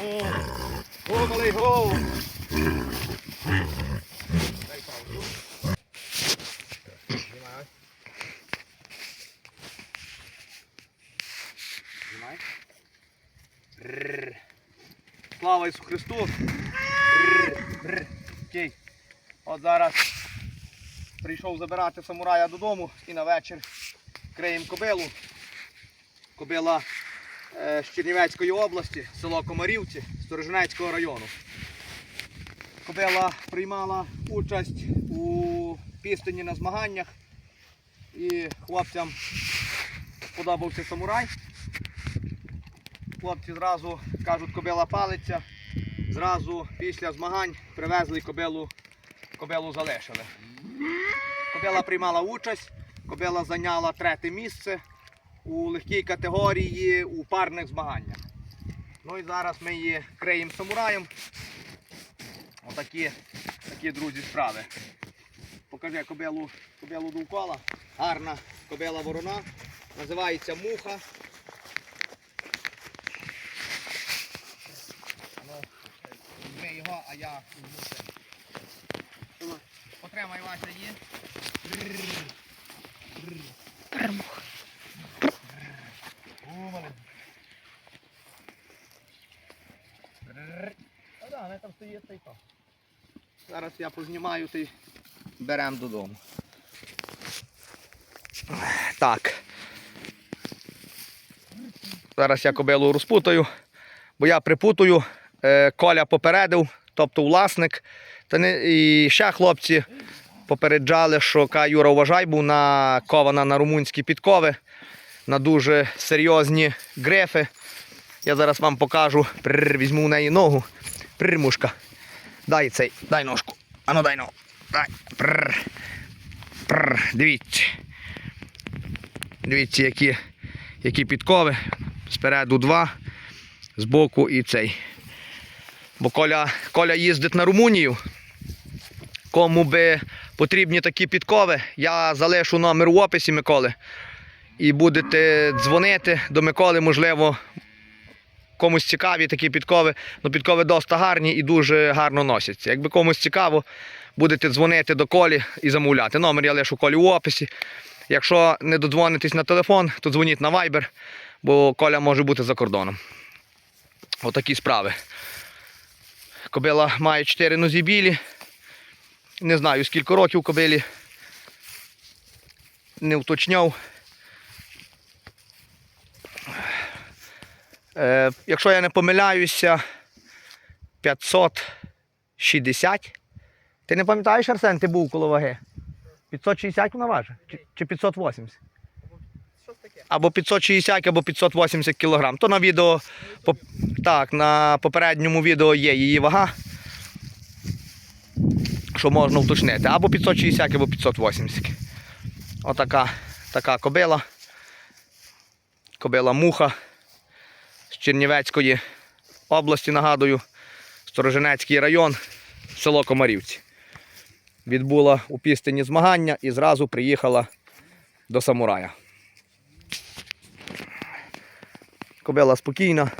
О, о, малий, го! Дай паузу. Знімай. Знімай. Слава Ісу Христу! Окей. От зараз прийшов забирати самурая додому і на вечір криємо кобилу. Кобила з Чернівецької області, село Комарівці, Сторожинецького району. Кобила приймала участь у пістині на змаганнях і хлопцям подобався самурай. Хлопці зразу кажуть, кобила палиться. Зразу після змагань привезли кобилу, кобилу залишили. Кобила приймала участь, кобила зайняла третє місце у легкій категорії у парних змаганнях. Ну і зараз ми її криємо самураєм. Отакі такі, друзі, справи. Покажи кобилу, кобилу довкола. Гарна кобила ворона. Називається муха. Ну, візьми його, а я. Потримай Вася її. Перемога. Стоїть та й то. Зараз я познімаю та й беремо додому. Так. Зараз я кобилу розпутаю, бо я припутую. Е, Коля попередив, тобто власник. Та не, і ще хлопці попереджали, що Юра вважай був на кована на румунські підкови, на дуже серйозні грифи. Я зараз вам покажу. Візьму в неї ногу. Пррр, мушка. Дай цей, дай ножку. Ану дай ногу. Дай. Пррр. Пррр. Дивіться. Дивіться, які, які підкови. Спереду два, збоку і цей. Бо Коля, Коля їздить на Румунію. Кому би потрібні такі підкови, я залишу номер в описі Миколи. І будете дзвонити до Миколи, можливо, комусь цікаві такі підкови. Ну, підкови досить гарні і дуже гарно носяться. Якби комусь цікаво, будете дзвонити до Колі і замовляти. Номер я лишу Колі в описі. Якщо не додзвонитесь на телефон, то дзвоніть на Viber, бо Коля може бути за кордоном. Отакі справи. Кобила має 4 нозі білі. Не знаю, скільки років кобилі. Не уточняв. Е, якщо я не помиляюся, 560. Ти не пам'ятаєш, Арсен, ти був коло ваги? 560 вона важить? Чи, чи 580? Або 560, або 580 кг. То на відео, поп- так, на попередньому відео є її вага що можна уточнити. Або 560, або 580. Отака така кобила. Кобила муха Чернівецької області, нагадую, Сторожинецький район, село Комарівці. Відбула у пістині змагання і зразу приїхала до самурая. Кобила спокійна.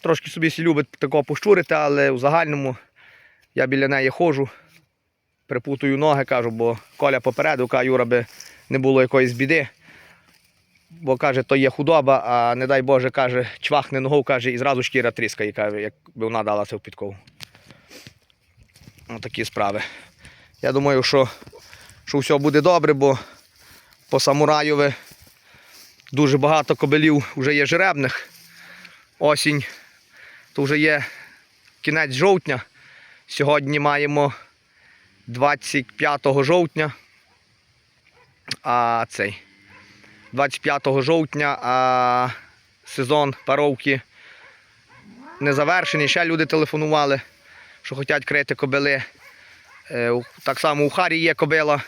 Трошки собі любить такого пощурити, але в загальному я біля неї ходжу, припутую ноги, кажу, бо Коля попереду, каже, Юра, би не було якоїсь біди. Бо каже, то є худоба, а не дай Боже, каже, чвахне ногу, каже, і зразу шкіра тріскає, каже, якби вона далася в підкову. Отакі справи. Я думаю, що, що все буде добре, бо по самураєві дуже багато кобилів вже є жеребних. Осінь, то вже є кінець жовтня. Сьогодні маємо 25 жовтня. А цей 25 жовтня, а сезон паровки не завершений. Ще люди телефонували, що хочуть крити кобили. Е, Так само у Харі є кобила,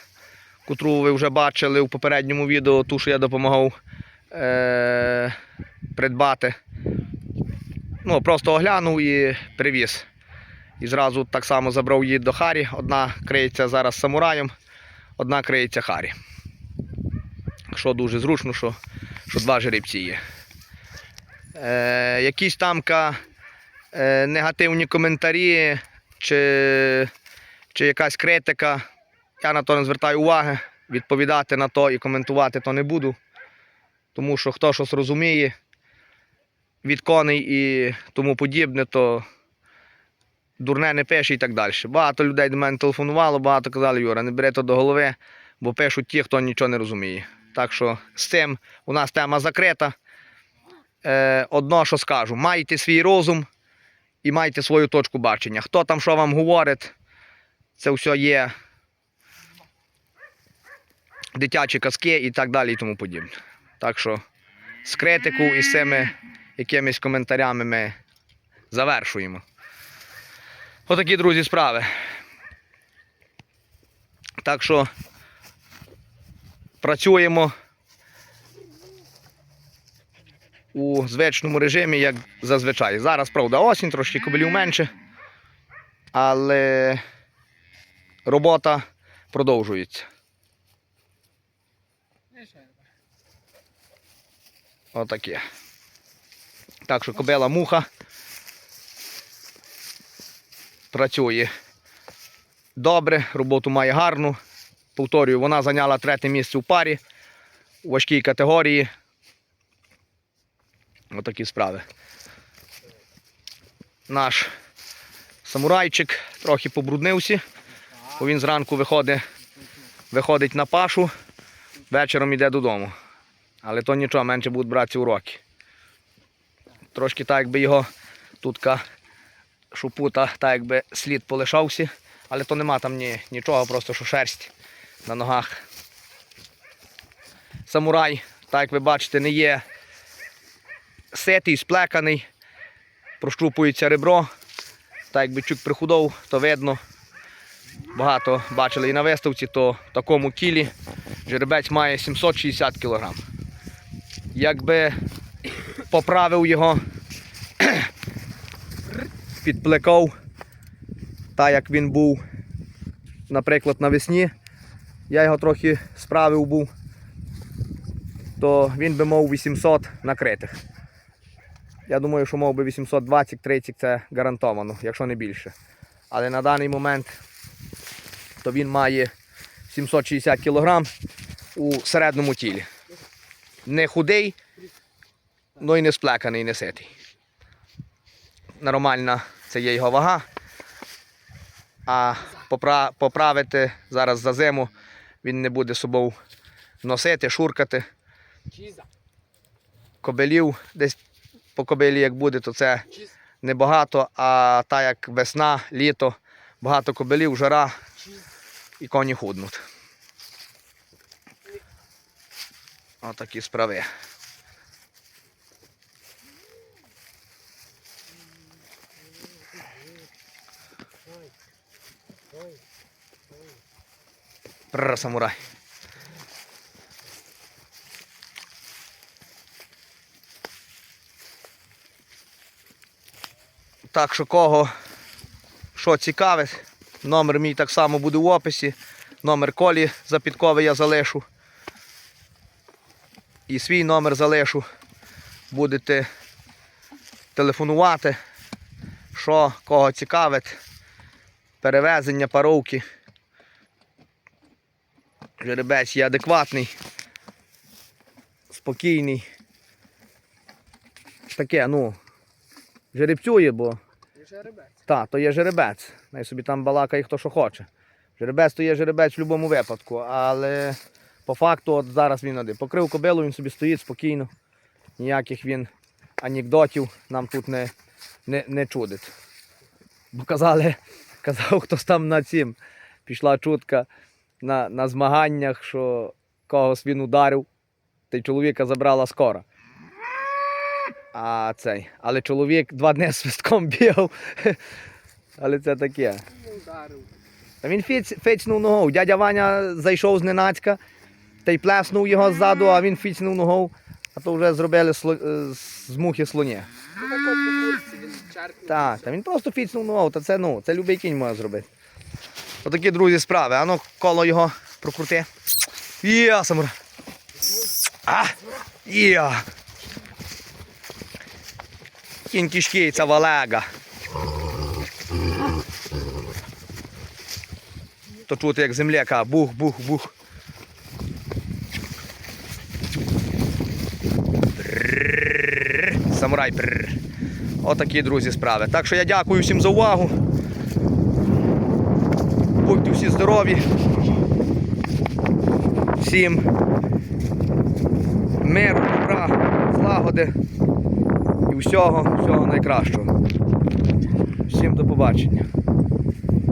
котру ви вже бачили у попередньому відео, ту, що я допомагав е- придбати. Ну, просто оглянув і привіз. І зразу так само забрав її до Харі. Одна криється зараз самураєм, одна криється Харі. Що дуже зручно, що, що два жеребці є. Е, якісь тамка е, негативні коментарі чи, чи якась критика. Я на то не звертаю уваги. Відповідати на то і коментувати то не буду. Тому що хто щось розуміє від коней і тому подібне, то дурне не пише і так далі. Багато людей до мене телефонувало, багато казали, Юра, не бери то до голови, бо пишуть ті, хто нічого не розуміє. Так що з цим у нас тема закрита. Е, одно, що скажу, майте свій розум і майте свою точку бачення. Хто там що вам говорить, це все є дитячі казки і так далі і тому подібне. Так що з критику і з цими якимись коментарями ми завершуємо. Отакі, друзі, справи. Так що працюємо у звичному режимі, як зазвичай. Зараз, правда, осінь, трошки кобелів менше, але робота продовжується. Отаке. Так що кобила муха працює добре, роботу має гарну. Повторюю, вона зайняла третє місце у парі у важкій категорії. Отакі справи. Наш самурайчик трохи побруднився, бо він зранку виходить, виходить на пашу, вечором йде додому. Але то нічого, менше будуть братися уроки. Трошки так, якби його тутка шупута, так якби слід полишався, але то нема там ні, нічого, просто що шерсть на ногах. Самурай, так як ви бачите, не є ситий, сплеканий, прощупується ребро. Так якби чук прихудов, то видно. Багато бачили і на виставці, то в такому кілі жеребець має 760 кг. Якби поправив його, підплекав, так як він був, наприклад, навесні, я його трохи справив був, то він би мав 800 накритих. Я думаю, що мав би 820-30 це гарантовано, якщо не більше. Але на даний момент то він має 760 кг у середньому тілі. Не худий, ну і не сплеканий, не ситий. Нормальна це є його вага. А поправити зараз за зиму він не буде собою носити, шуркати. Кобелів десь по кобилі як буде, то це небагато, а так як весна, літо, багато кобелів, жара і коні худнуть. Отакі справи. Прр, самурай. Так що кого що цікавить, номер мій так само буде в описі. Номер колі за підкови я залишу. І свій номер залишу. Будете телефонувати, що кого цікавить. Перевезення, паровки. Жеребець є адекватний, спокійний. Таке, ну, жеребцює, бо так, то є жеребець. Най собі там балакає хто що хоче. Жеребець то є жеребець в будь-якому випадку, але по факту от зараз він один. Покрив кобилу, він собі стоїть спокійно. Ніяких він анекдотів нам тут не, не, не чудить. Бо казали, казав хтось там на цім. Пішла чутка на, на змаганнях, що когось він ударив, та й чоловіка забрала скора. А цей, але чоловік два дні з свистком бігав. Але це таке. Та він фіць, фіцнув ногою. Дядя Ваня зайшов зненацька, та й плеснув його ззаду, а він фіцнув ногою, а то вже зробили сло, е, з мухи слоні. Так, та він просто фіцнув ногою, та це ну, це любий кінь може зробити. Отакі друзі справи. А коло його прокрути. Є, самура. А! Є! Кінь тяжкий, це валега. То чути, як земляка, бух, бух, бух. Самурай. Отакі, друзі, справи. Так що я дякую всім за увагу. Всі здорові. Всім миру, добра, злагоди і всього, всього найкращого. Всім до побачення.